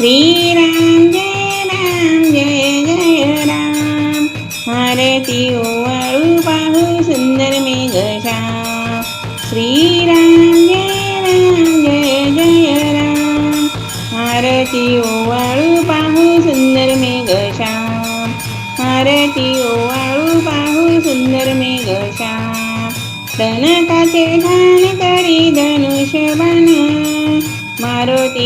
श्रीराम जय राम जय जय राम आरती ओवाळू पाहू सुंदर मेघश्याम श्रीराम जय राम जय जय राम आरती ओवाळू पाहू सुंदर मेघश्याम आरती ओवाळू पाहू सुंदर मेघश्याम तनकाचे ठाण करी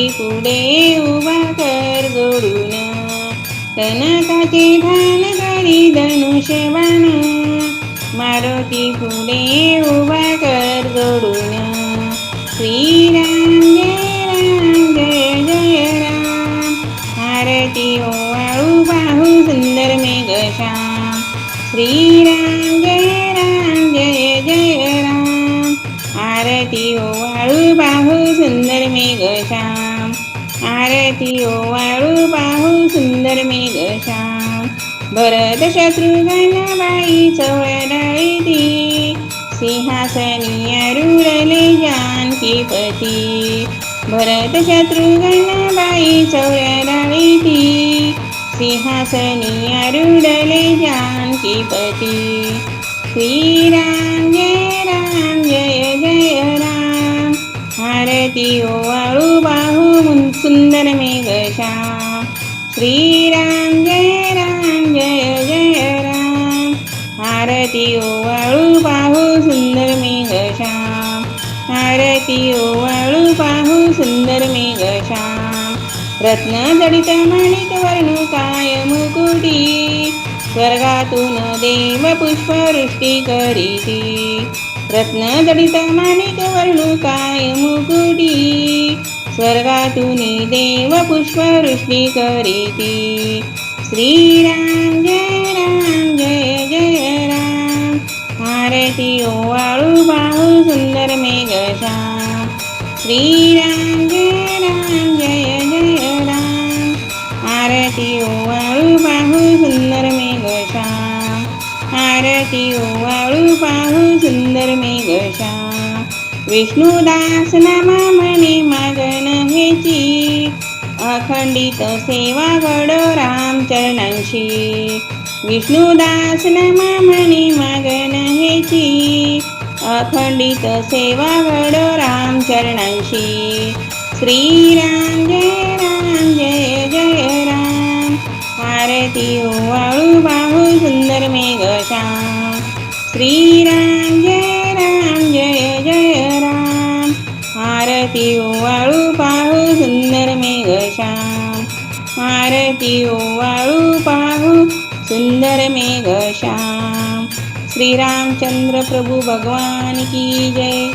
पुढे उभा कर जोडून तनकाचे ठाण करी धनुष्यबाण मारुती पुढे उभा कर जोडून श्रीराम जय राम जय जय राम आरती ओवाळू पाहू सुंदर मेघश्याम श्रीराम ती ओवाळू पाहू सुंदर मेघश्याम भरत शत्रुघ्न बाई चवळी ती सिंहासनी अरुरले जानकीपती भरत शत्रुघ्न बाई चौऱ्याळी ती सिंहासनी अरुडले जानकीपती श्रीराम जय राम जय जय राम. आरती ओवाळू बाहू मुन- सुंदर श्रीराम जय राम जय जय राम आरती ओवाळू पाहू सुंदर मेघशा आरती ओवाळू पाहू सुंदर मेघशा रत्न जडित माणिक वर्णू काय मुकुटी स्वर्गातून देव पुष्पवृष्टी करीती रत्न जडित माणिक वर्णू काय मुकुटी स्वर्गातून देव पुष्पवृष्टी करीती. श्रीराम जय राम जय जय राम. आरती ओवाळू पाहू सुंदर मेघश्याम श्रीराम जय राम जय जय राम. आरती ओवाळू पाहू सुंदर मेघश्याम आरती ओवाळू पाहू सुंदर मेघश्याम विष्णुदास नम. अखंडित सेवा घडो रामचरणांशी. विष्णुदास नमा म्हणे मागण हेची. अखंडित सेवा घडो रामचरणांशी. श्रीराम जय राम जय जय राम. आरती ओवाळू बाहू सुंदर मेघश्याम श्रीराम आरती ओवाळू पाहू सुंदर मेघश्याम श्रीरामचंद्र प्रभु भगवान की जय.